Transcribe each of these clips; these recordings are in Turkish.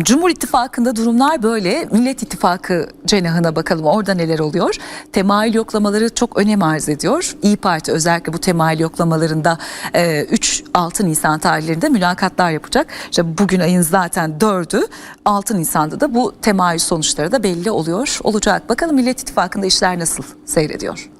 Şimdi Cumhur İttifakı'nda durumlar böyle. Millet İttifakı cenahına bakalım orada neler oluyor. Temayül yoklamaları çok önem arz ediyor. İyi Parti özellikle bu temayül yoklamalarında e, 3-6 Nisan tarihlerinde mülakatlar yapacak. İşte bugün ayın zaten 4'ü 6 Nisan'da da bu temayül sonuçları da belli oluyor olacak. Bakalım Millet İttifakı'nda işler nasıl seyrediyor?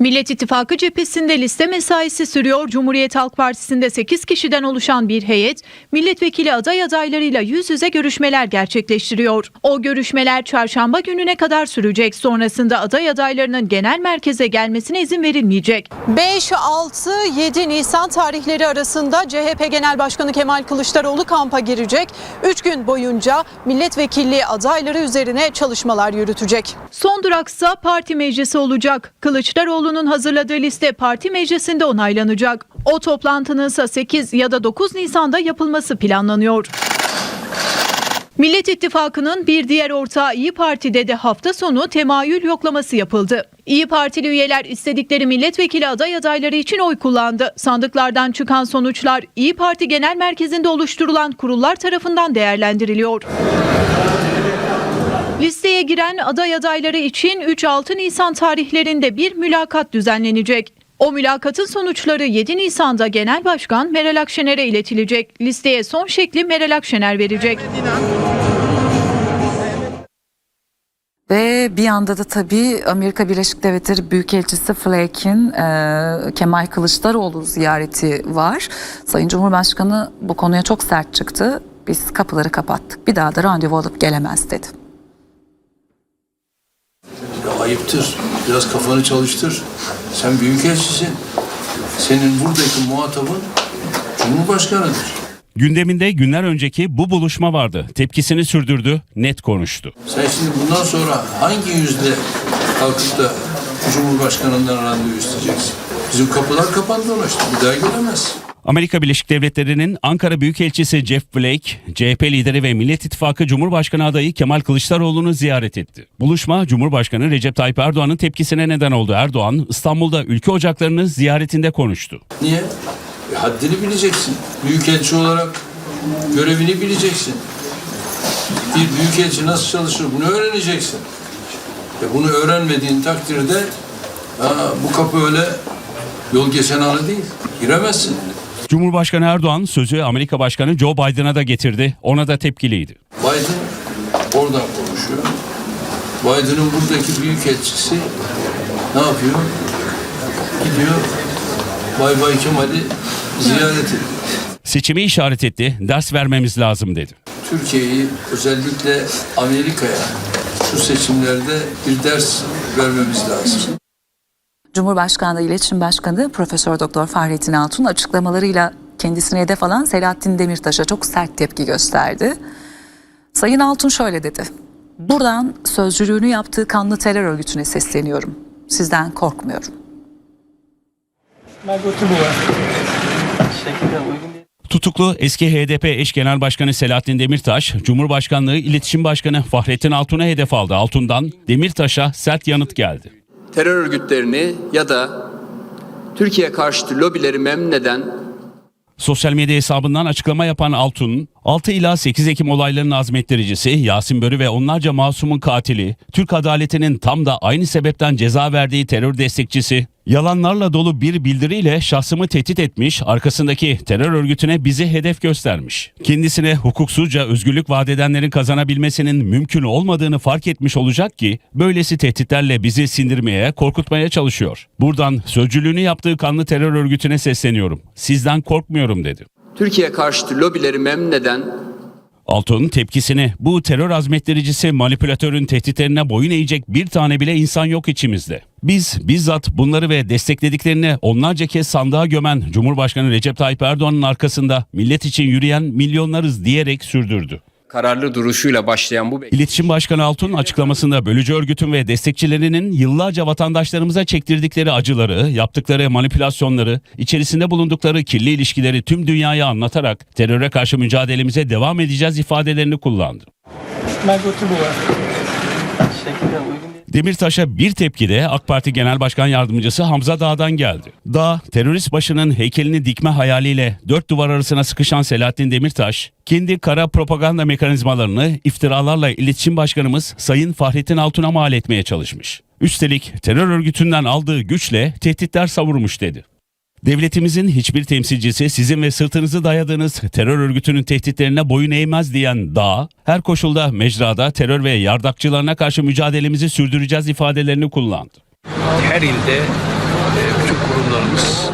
Millet İttifakı cephesinde liste mesaisi sürüyor. Cumhuriyet Halk Partisi'nde 8 kişiden oluşan bir heyet milletvekili aday adaylarıyla yüz yüze görüşmeler gerçekleştiriyor. O görüşmeler çarşamba gününe kadar sürecek. Sonrasında aday adaylarının genel merkeze gelmesine izin verilmeyecek. 5, 6, 7 Nisan tarihleri arasında CHP Genel Başkanı Kemal Kılıçdaroğlu kampa girecek. 3 gün boyunca milletvekilliği adayları üzerine çalışmalar yürütecek. Son duraksa parti meclisi olacak. Kılıçdaroğlu'nun hazırladığı liste parti meclisinde onaylanacak. O toplantının ise 8 ya da 9 Nisan'da yapılması planlanıyor. Millet İttifakı'nın bir diğer ortağı İyi Parti'de de hafta sonu temayül yoklaması yapıldı. İyi Partili üyeler istedikleri milletvekili aday adayları için oy kullandı. Sandıklardan çıkan sonuçlar İyi Parti Genel Merkezi'nde oluşturulan kurullar tarafından değerlendiriliyor. Listeye giren aday adayları için 3-6 Nisan tarihlerinde bir mülakat düzenlenecek. O mülakatın sonuçları 7 Nisan'da Genel Başkan Meral Akşener'e iletilecek. Listeye son şekli Meral Akşener verecek. Ve bir yanda da tabii Amerika Birleşik Devletleri Büyükelçisi Flake'in e, Kemal Kılıçdaroğlu ziyareti var. Sayın Cumhurbaşkanı bu konuya çok sert çıktı. Biz kapıları kapattık. Bir daha da randevu alıp gelemez dedi. Ayıptır. Biraz kafanı çalıştır. Sen büyükelçisin. Senin buradaki muhatabın Cumhurbaşkanıdır. Gündeminde günler önceki bu buluşma vardı. Tepkisini sürdürdü, net konuştu. Sen şimdi bundan sonra hangi yüzle kalkıp da Cumhurbaşkanından randevu isteyeceksin? Bizim kapılar kapandı ona işte. Bir daha gelemez. Amerika Birleşik Devletleri'nin Ankara Büyükelçisi Jeff Flake, CHP lideri ve Millet İttifakı Cumhurbaşkanı adayı Kemal Kılıçdaroğlu'nu ziyaret etti. Buluşma Cumhurbaşkanı Recep Tayyip Erdoğan'ın tepkisine neden oldu. Erdoğan, İstanbul'da ülke ocaklarını ziyaretinde konuştu. Niye? E, haddini bileceksin. Büyükelçi olarak görevini bileceksin. Bir büyükelçi nasıl çalışır bunu öğreneceksin. E, bunu öğrenmediğin takdirde ha, bu kapı öyle yol geçen anı değil. Giremezsin. Cumhurbaşkanı Erdoğan sözü Amerika Başkanı Joe Biden'a da getirdi. Ona da tepkiliydi. Biden oradan konuşuyor. Biden'ın buradaki büyükelçisi ne yapıyor? Gidiyor Bay Bay Kemal'i ziyaret ediyor. Seçimi işaret etti, ders vermemiz lazım dedi. Türkiye'yi özellikle Amerika'ya şu seçimlerde bir ders vermemiz lazım. Cumhurbaşkanlığı İletişim Başkanı Profesör Doktor Fahrettin Altun açıklamalarıyla kendisine hedef alan Selahattin Demirtaş'a çok sert tepki gösterdi. Sayın Altun şöyle dedi. Buradan sözcülüğünü yaptığı kanlı terör örgütüne sesleniyorum. Sizden korkmuyorum. Tutuklu eski HDP eş genel başkanı Selahattin Demirtaş, Cumhurbaşkanlığı İletişim Başkanı Fahrettin Altun'a hedef aldı. Altun'dan Demirtaş'a sert yanıt geldi. Terör örgütlerini ya da Türkiye karşıtı lobileri memnun eden Sosyal medya hesabından açıklama yapan Altun, 6 ila 8 Ekim olaylarının azmettiricisi Yasin Börü ve onlarca masumun katili, Türk adaletinin tam da aynı sebepten ceza verdiği terör destekçisi, yalanlarla dolu bir bildiriyle şahsımı tehdit etmiş, arkasındaki terör örgütüne bizi hedef göstermiş. Kendisine hukuksuzca özgürlük vaat edenlerin kazanabilmesinin mümkün olmadığını fark etmiş olacak ki, böylesi tehditlerle bizi sindirmeye, korkutmaya çalışıyor. Buradan sözcülüğünü yaptığı kanlı terör örgütüne sesleniyorum. Sizden korkmuyorum dedi. Türkiye karşıtı lobileri memnun eden Altun tepkisini bu terör azmettiricisi manipülatörün tehditlerine boyun eğecek bir tane bile insan yok içimizde. Biz bizzat bunları ve desteklediklerini onlarca kez sandığa gömen Cumhurbaşkanı Recep Tayyip Erdoğan'ın arkasında millet için yürüyen milyonlarız diyerek sürdürdü. Kararlı duruşuyla başlayan bu İletişim Başkanı Altun açıklamasında bölücü örgütün ve destekçilerinin yıllarca vatandaşlarımıza çektirdikleri acıları, yaptıkları manipülasyonları, içerisinde bulundukları kirli ilişkileri tüm dünyaya anlatarak teröre karşı mücadelemize devam edeceğiz ifadelerini kullandı. Margot Demirtaş'a bir tepki de AK Parti Genel Başkan Yardımcısı Hamza Dağ'dan geldi. Dağ, terörist başının heykelini dikme hayaliyle dört duvar arasına sıkışan Selahattin Demirtaş, kendi kara propaganda mekanizmalarını iftiralarla iletişim başkanımız Sayın Fahrettin Altun'a mal etmeye çalışmış. Üstelik terör örgütünden aldığı güçle tehditler savurmuş dedi. Devletimizin hiçbir temsilcisi sizin ve sırtınızı dayadığınız terör örgütünün tehditlerine boyun eğmez diyen Dağ, her koşulda mecrada terör ve yardakçılarına karşı mücadelemizi sürdüreceğiz ifadelerini kullandı. her ilde e, bütün kurumlarımız